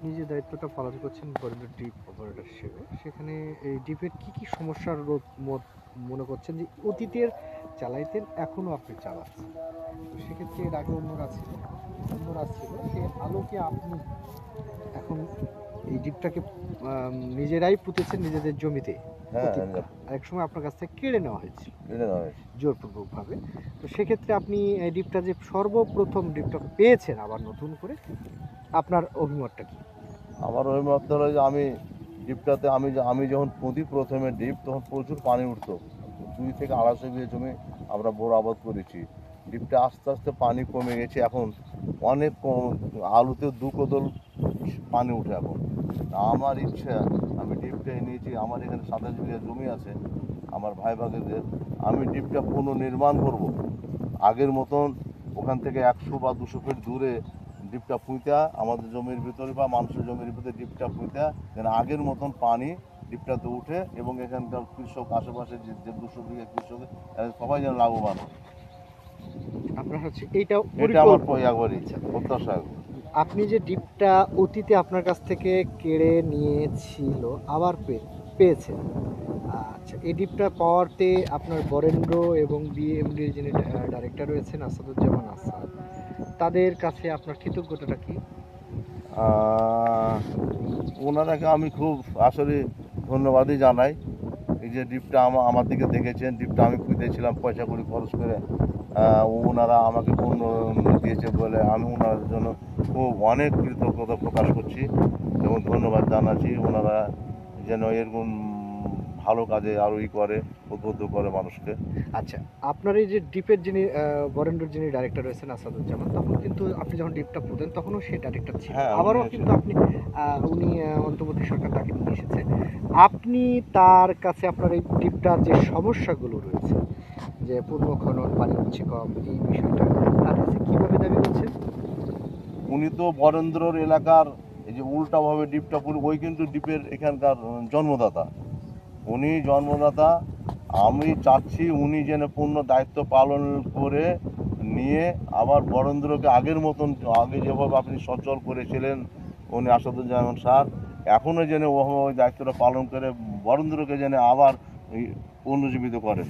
যে দায়িত্বটা পালন করছেন বরেন্দ্র ডিপ অপারেটর হিসেবে সেখানে এই ডিপের কি কি সমস্যার রোধ মত- মনে করছেন যে অতীতের চালাইতেন, এখনও আপনি চালাচ্ছেন? তো সেক্ষেত্রে এর আগে অন্যরা ছিল অন্যরা ছিল সেই আলোকে আপনি এখন এই ডিপটাকে নিজেরাই পুঁতেছেন নিজেদের জমিতে। হ্যাঁ এক সময় আপনার কাছ থেকে কেড়ে নেওয়া হয়েছিল এটা জোরপূর্বকভাবে। তো সেক্ষেত্রে আপনি এই ডিপটা যে সর্বপ্রথম ডিপটা পেয়েছেন আবার নতুন করে আপনার অভিমতটা কি? আমার অভিমত হলো যে আমি ডিপটাতে আমি আমি যখন পুঁতি প্রথমে ডিপ তখন প্রচুর পানি উঠতো। দুই থেকে আড়াইশো বিঘে জমি আমরা বোর আবাদ করেছি। ডিপটা আস্তে আস্তে পানি কমে গেছে। এখন অনেক কম আলুতে দু কোদল পানি উঠে এখন। আমার ইচ্ছা আমি ডিপটা নিয়েছি আমার এখানে সাতাশ বিঘা জমি আছে আমার ভাই ভাগেদের আমি ডিপটা পুনর্নির্মাণ করব আগের মতন ওখান থেকে একশো বা দুশো ফিট দূরে ডিপটা পুঁতা আমাদের জমির ভিতরে বা মানুষের জমির ভিতরে ডিপটা পুঁতা যেন আগের মতন পানি ডিপটাতে উঠে এবং এখানকার কৃষক আশেপাশে যে যে দুশো বিঘা কৃষক সবাই যেন লাভবান হয়। আপনার হচ্ছে এইটাও এটা আমার। একবারই প্রত্যাশা আপনি যে ডিপটা অতীতে আপনার কাছ থেকে কেড়ে নিয়েছিল, আবার পে- পেয়েছেন। আচ্ছা এই ডিপটা পাওয়াতে আপনার বরেন্দ্র এবং বিএমডির যিনি ডাইরেক্টর রয়েছেন, আসাদুজ্জামান আসাদ, তাদের কাছে আপনার কৃতজ্ঞতাটা কি? ওনারাকে আমি খুব আসলে ধন্যবাদই জানাই। এই যে ডিপটা আমা আমার দিকে দেখেছেন ডিপটা আমি পুঁতেছিলাম পয়সা করে খরচ করে। ওনারা আমাকে পূর্ণ দিয়েছে বলে আমি ওনার জন্য খুব অনেক কৃতজ্ঞতা প্রকাশ করছি এবং ধন্যবাদ জানাচ্ছি। ওনারা যেন এরকম ভালো কাজে আরও ই করে উদ্বুদ্ধ করে মানুষকে। আচ্ছা আপনার এই যে ডিপের যিনি আহ, বরেন্দ্রর যিনি ডাইরেক্টর রয়েছেন আসাদুজ্জামান তখন কিন্তু আপনি যখন ডিপটা পুঁতেন তখনও সে ডাইরেক্টর ছিল হ্যাঁ, আবারও কিন্তু আপনি উনি অন্তর্বর্তী সরকার তাকে নিয়ে এসেছে আপনি তার কাছে আপনার এই ডিপটার যে সমস্যাগুলো রয়েছে যে পূর্ণ খনন পানি হচ্ছে কম এই বিষয়টা তার কাছে কীভাবে দাবি করছেন? উনি তো বরেন্দ্রর এলাকার এই যে উল্টাভাবে ডিপটা পুরো ওই কিন্তু ডিপের এখানকার জন্মদাতা। উনি জন্মদাতা, আমি চাচ্ছি উনি যেন পূর্ণ দায়িত্ব পালন করে নিয়ে আবার বরেন্দ্রকে আগের মতন, আগে যেভাবে আপনি সচল করেছিলেন, উনি আসাদুজ্জামান স্যার, এখনও যেন ওভাবে ওই দায়িত্বটা পালন করে বরেন্দ্রকে যেন আবার পুনর্জীবিত করেন